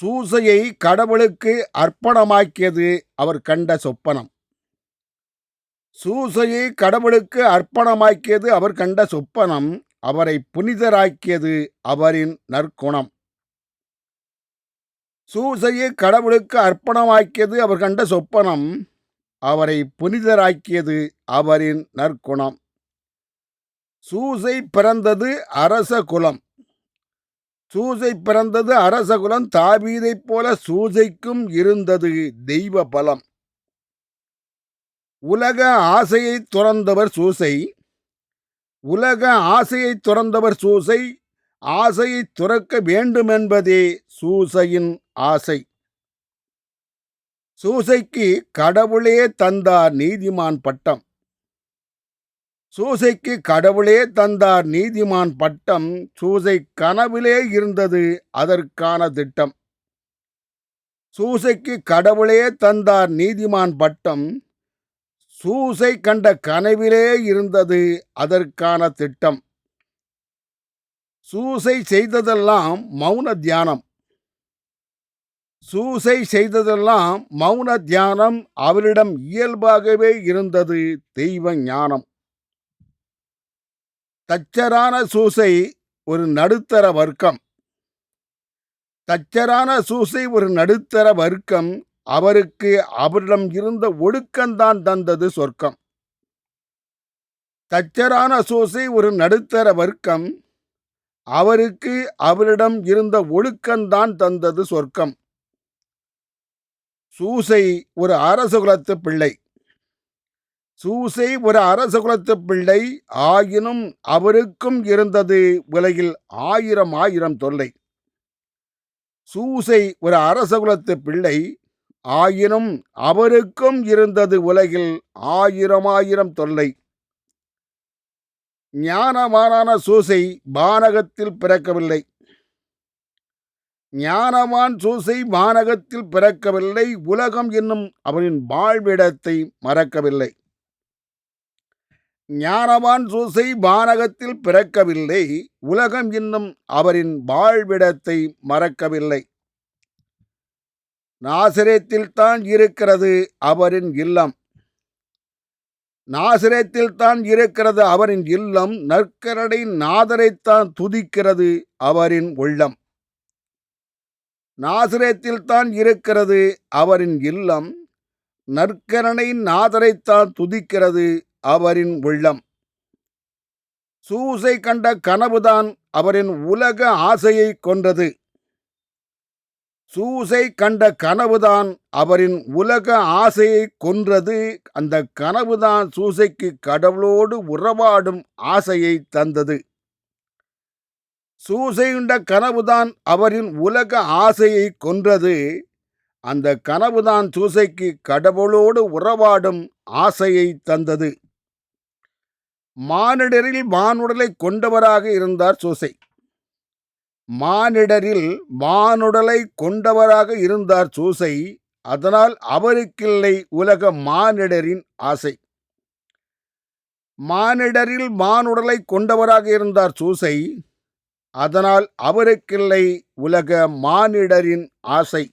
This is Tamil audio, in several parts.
சூசையை கடவுளுக்கு அர்ப்பணமாக்கியது அவர் கண்ட சொப்பனம். சூசையை கடவுளுக்கு அர்ப்பணமாக்கியது அவர் கண்ட சொப்பனம் அவரை புனிதராக்கியது அவரின் நற்குணம். சூசையை கடவுளுக்கு அர்ப்பணமாக்கியது அவர் கண்ட சொப்பனம் அவரை புனிதராக்கியது அவரின் நற்குணம். சூசை பிறந்தது அரச குலம். சூசை பிறந்தது அரசகுலம் தாபீதைப் தாவீதைப் போல சூசைக்கும் இருந்தது தெய்வ பலம். உலக ஆசையை துறந்தவர் சூசை. உலக ஆசையை துறந்தவர் சூசை. ஆசையை துறக்க வேண்டுமென்பதே சூசையின் ஆசை. சூசைக்கு கடவுளே தந்தார் நீதிமான் பட்டம். சூசைக்கு கடவுளே தந்தார் நீதிமான் பட்டம் சூசை கனவிலே இருந்தது அதற்கான திட்டம். சூசைக்கு கடவுளே தந்தார் நீதிமான் பட்டம் சூசை கண்ட கனவிலே இருந்தது அதற்கான திட்டம். சூசை செய்ததெல்லாம் மௌன தியானம். சூசை செய்ததெல்லாம் மௌன தியானம் அவரிடம் இயல்பாகவே இருந்தது தெய்வ ஞானம் தச்சரான சூசை ஒரு நடுத்தர வர்க்கம். தச்சரான சூசை ஒரு நடுத்தர வர்க்கம் அவருக்கு அவரிடம் இருந்த ஒடுக்கம்தான் தந்தது சொர்க்கம். தச்சரான சூசை ஒரு நடுத்தர வர்க்கம் அவருக்கு அவரிடம் இருந்த ஒழுக்கம்தான் தந்தது சொர்க்கம். சூசை ஒரு அரச குலத்து பிள்ளை. சூசை ஒரு அரச குலத்து பிள்ளை. ஆயினும் அவருக்கும் இருந்தது உலகில் ஆயிரம் ஆயிரம் தொல்லை. சூசை ஒரு அரச குலத்து பிள்ளை. ஆயினும் அவருக்கும் இருந்தது உலகில் ஆயிரம் ஆயிரம் தொல்லை. ஞானமானான சூசை வானகத்தில் பிறக்கவில்லை. ஞானவான் சூசை வானகத்தில் பிறக்கவில்லை. உலகம் என்னும் அவனின் வாழ்விடத்தை மறக்கவில்லை. ஞானவான் சூசை வானகத்தில் பிறக்கவில்லை. உலகம் இன்னும் அவரின் வாழ்விடத்தை மறக்கவில்லை. நாசிரத்தில் தான் இருக்கிறது அவரின் இல்லம். நாசிரத்தில் தான் இருக்கிறது அவரின் இல்லம். நற்கரடை நாதரைத்தான் துதிக்கிறது அவரின் உள்ளம். நாசிரத்தில் தான் இருக்கிறது அவரின் இல்லம். நற்கரணை நாதரைத்தான் துதிக்கிறது அவரின் உள்ளம். சூசை கண்ட கனவுதான் அவரின் உலக ஆசையை கொன்றது. சூசை கண்ட கனவுதான் அவரின் உலக ஆசையை கொன்றது. அந்த கனவுதான் சூசைக்கு கடவுளோடு உறவாடும் ஆசையை தந்தது. சூசையுண்ட கனவுதான் அவரின் உலக ஆசையை கொன்றது. அந்த கனவுதான் சூசைக்கு கடவுளோடு உறவாடும் ஆசையை தந்தது. மானிடரில் மானுடலை கொண்டவராக இருந்தார் சூசை. மானிடரில் மானுடலை கொண்டவராக இருந்தார் சூசை அதனால் அவருக்கில்லை உலக மானிடரின் ஆசை. மானிடரில் மானுடலை கொண்டவராக இருந்தார் சூசை அதனால் அவருக்கில்லை உலக மானிடரின் ஆசை.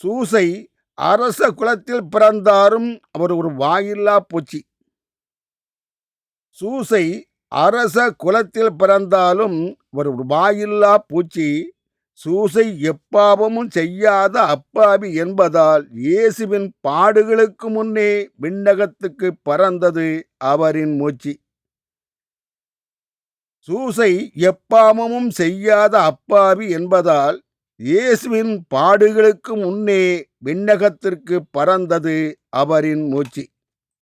சூசை அரச குலத்தில் பிறந்தாரும் அவர் ஒரு வாயில்லா பூச்சி. சூசை அரச குலத்தில் பிறந்தாலும் ஒரு வாயில்லா பூச்சி சூசை எப்பாவமும் செய்யாத அப்பாவி என்பதால் இயேசுவின் பாடுகளுக்கு முன்னே விண்ணகத்துக்கு பறந்தது அவரின் மூச்சு. சூசை எப்பாமமும் செய்யாத அப்பாவி என்பதால் இயேசுவின் பாடுகளுக்கு முன்னே விண்ணகத்திற்கு பறந்தது அவரின் மூச்சு.